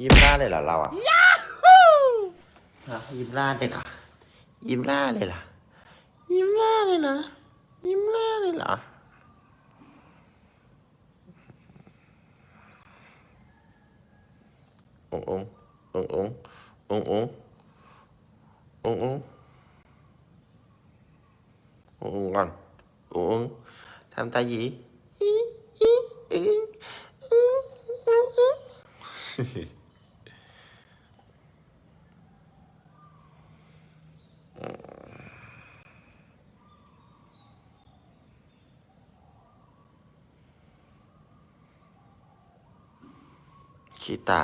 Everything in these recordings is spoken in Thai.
ยิ้มหน้าเลยเหรอเราอะฮะยิ้มหน้าเลยเหรอยิ้มหน้าเลยเหรอยิ้มหน้าเลยเหรอยิ้มหน้าเลยเหรอองององององององององององก่อนององทำตาหยีอี อีอีอีอีขี้ตา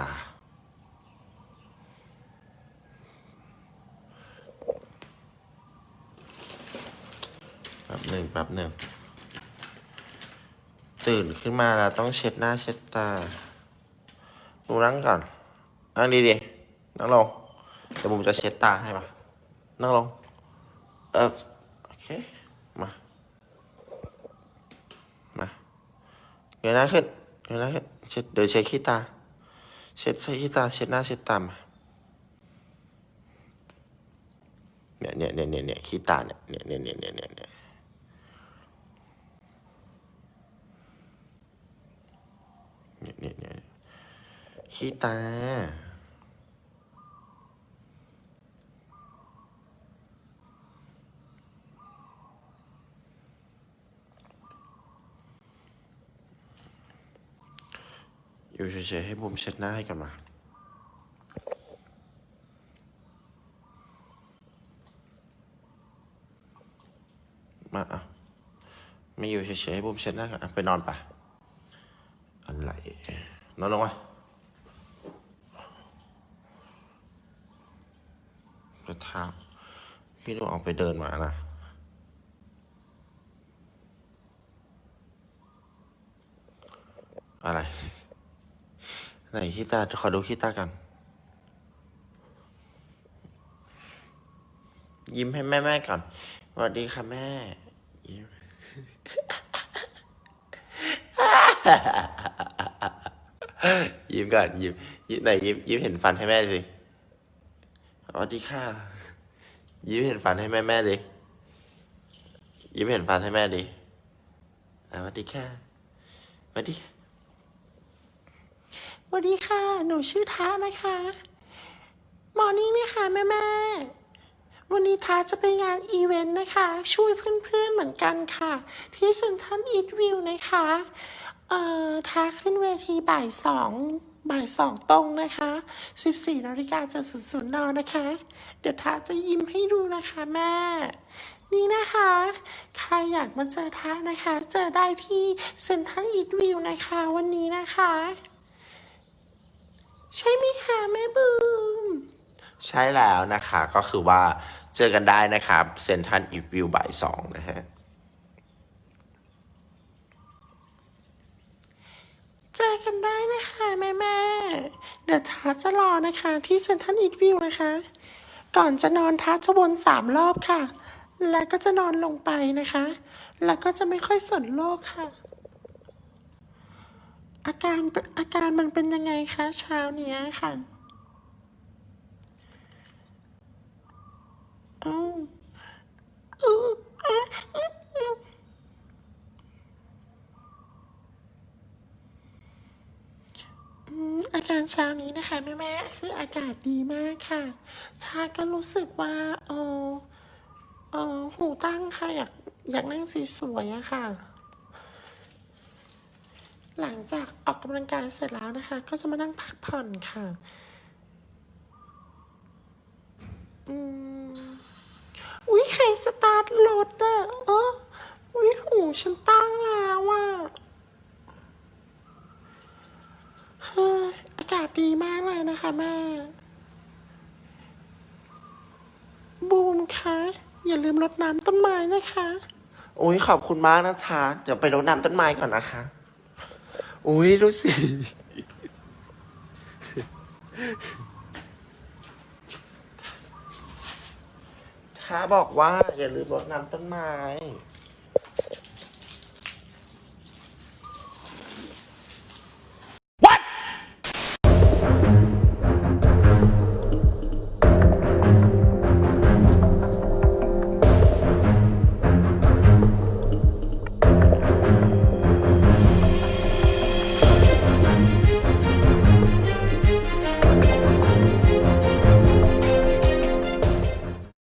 แป๊บหนึ่งแป๊บหนึ่ง ตื่นขึ้นมาแล้วต้องเช็ดหน้าเช็ดตาหนูนั่งก่อน นั่งดีดีๆนั่งลงเดี๋ยวผมจะเช็ดตาให้มานั่งลง เออโอเค มา มาเงยหน้าขึ้นเงยหน้าขึ้นเช็ดเดี๋ยวเช็ดขี้ตา เช็ดใส่ขี้ตาเช็ดหน้าเช็ดตามเนี่ยเนี่ยเนี่ยเนี่ยเนี่ยขี้ตาเนี่ยเนี่ยเนี่ยเนี่ยเนี่ยเนี่ยเนี่ยเนี่ยขี้ตา อยู่เฉยๆให้บุมเช็ดหน้าให้กันมา มาอะไม่อยู่เฉยๆให้บุมเช็ดหน้ากันไปนอนปะอะไรนอนลงมาไปเท้าพี่ต้องออกไปเดินมานะอะไร ไหนขี้ตา ขอดูขี้ตากัน ยิ้มให้แม่แม่ก่อนสวัสดีค่ะแม่ ยิ้มยิ้มก่อนยิ้มยิ้มไหนยิ้มยิ้มเห็นฟันให้แม่สิสวัสดีค่ะ ยิ้มเห็นฟันให้แม่แม่ดิยิ้มเห็นฟันให้แม่ดิสวัสดีค่ะสวัสดีค่ะ วัสดีค่ะ หนูชื่อท้านะคะมอร์นิ่งนะคะแม่แม่วันนี้ท้าจะไปงานอีเวนต์นะคะ ช่วยเพื่อนๆเหมือนกันค่ะ ที่เซ็นทรัลอีทวิวนะคะ เอ่อท้าขึ้นเวทีบ่ายสองบ่ายสองตรงนะคะ 14นาฬิกาจนศูนย์ศูนย์นนะคะ เดี๋ยวท้าจะยิ้มให้ดูนะคะแม่ นี่นะคะ ใครอยากมาเจอท้านะคะ เจอได้ที่เซ็นทรัลอีทวิวนะคะ วันนี้นะคะ ใช่ไหมคะแม่บูม ใช่แล้วนะคะก็คือว่าเจอกันได้นะครับเซนทันอีวิวบ่ายสองนะฮะ เจอกันได้นะคะแม่แม่ๆเดี๋ยวท้าจะรอนะคะ ที่เซนทันอีทวิวนะคะ ก่อนจะนอนท้าจะวนสามรอบค่ะ แล้วก็จะนอนลงไปนะคะ แล้วก็จะไม่ค่อยสนโลกค่ะ อาการอาการมันเป็นยังไงคะเช้าเนี้ยค่ะอืมอืมอืมอืมอืมอาการเช้านี้นะคะแม่แม่คืออากาศดีมากค่ะ ชาก็รู้สึกว่าเออเออหูตั้งค่ะ อยากอยากนั่งสวยๆอะค่ะ หลังจากออกกำลังกายเสร็จแล้วนะคะ ก็จะมานั่งพักผ่อนค่ะ อืมอุ้ยใครสตาร์ทรถอะเอออุ้ยหูฉันตั้งแล้วอะเฮ้ยอากาศดีมากเลยนะคะแม่ บูมคะอย่าลืมรดน้ำต้นไม้นะคะอุ้ยขอบคุณมากนะชาเดี๋ยวไปรดน้ำต้นไม้ก่อนนะคะ อุ้ยดูสิ ถ้าบอกว่าอย่าลืมรดน้ำต้นไม้